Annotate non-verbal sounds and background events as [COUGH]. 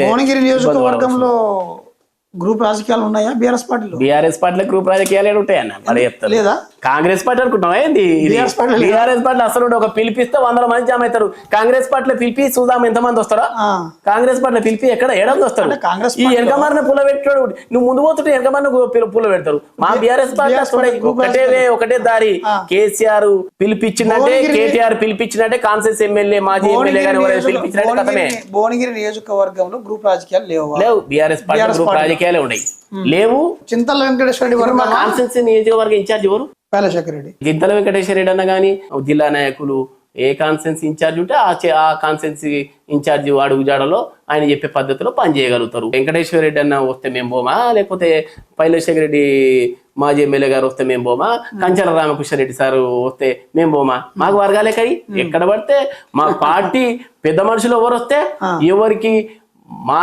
భువనగిరి నియోజకవర్గంలో గ్రూప్ రాజకీయాలు ఉన్నాయా బీఆర్ఎస్ పార్టీలో? బీఆర్ఎస్ పార్టీల గ్రూప్ రాజకీయాలు ఉంటాయన్న మరి చెప్తారు. లేదా? కాంగ్రెస్ పార్టీ అనుకుంటున్నావా ఏంది? పార్టీ? బీఆర్ఎస్ పార్టీ అసలు. ఒక పిలిపిస్తే వందల మంది జామ అవుతారు. కాంగ్రెస్ పార్టీలో పిలిపి చూద్దాం ఎంత మంది వస్తారా కాంగ్రెస్ పార్టీలో పిలిపి ఎక్కడ ఏడాది వస్తారు? కాంగ్రెస్ ఈ వెనకమారిన పుల్ల పెట్టాడు నువ్వు ముందు పోతుంటే వెనకమారిన పుల్ల పెడతారు. మా బీఆర్ఎస్ పార్టీ ఒకటే ఒకటే దారి. కేసీఆర్ భువనగిరి- కేటీఆర్ పిలిపించినట్టే కాన్సెన్స్ ఎమ్మెల్యే మాజీ ఎమ్మెల్యే నియోజక- పిలిపించినట్టే కథమే. భువనగిరి- నియోజకవర్గంలో గ్రూప్ రాజకీయాలు లేవు. లేవు. BRS party group party. రాజకీయాలే ఉన్నాయి. లేవు. చింతల వెంకటేశ్వర రెడ్డి మా నియోజకవర్గ ఇన్ఛార్జ్ ఎవరు? పేలశేఖర్ రెడ్డి. గింతల వెంకటేశ్వర రెడ్డి అన్న కానీ జిల్లా నాయకులు ఏ కాన్సెన్స్ ఇన్ఛార్జ్ ఉంటే ఆ ఆ కాన్సెన్స్ ఇన్ఛార్జ్ అడుగు జాడలో ఆయన చెప్పే పద్ధతిలో పని చేయగలుగుతారు. వెంకటేశ్వర రెడ్డి అన్న వస్తే మేము పోమా? లేకపోతే పైలేశ్వర రెడ్డి మాజీ ఎమ్మెల్యే గారు వస్తే మేము పోమా? కంచల రామకృష్ణ రెడ్డి సార్ వస్తే మేము పోమా? మాకు వర్గాలే కడి ఎక్కడ పడితే మా [LAUGHS] పార్టీ పెద్ద మనుషులు ఎవరు వస్తే ఎవరికి మా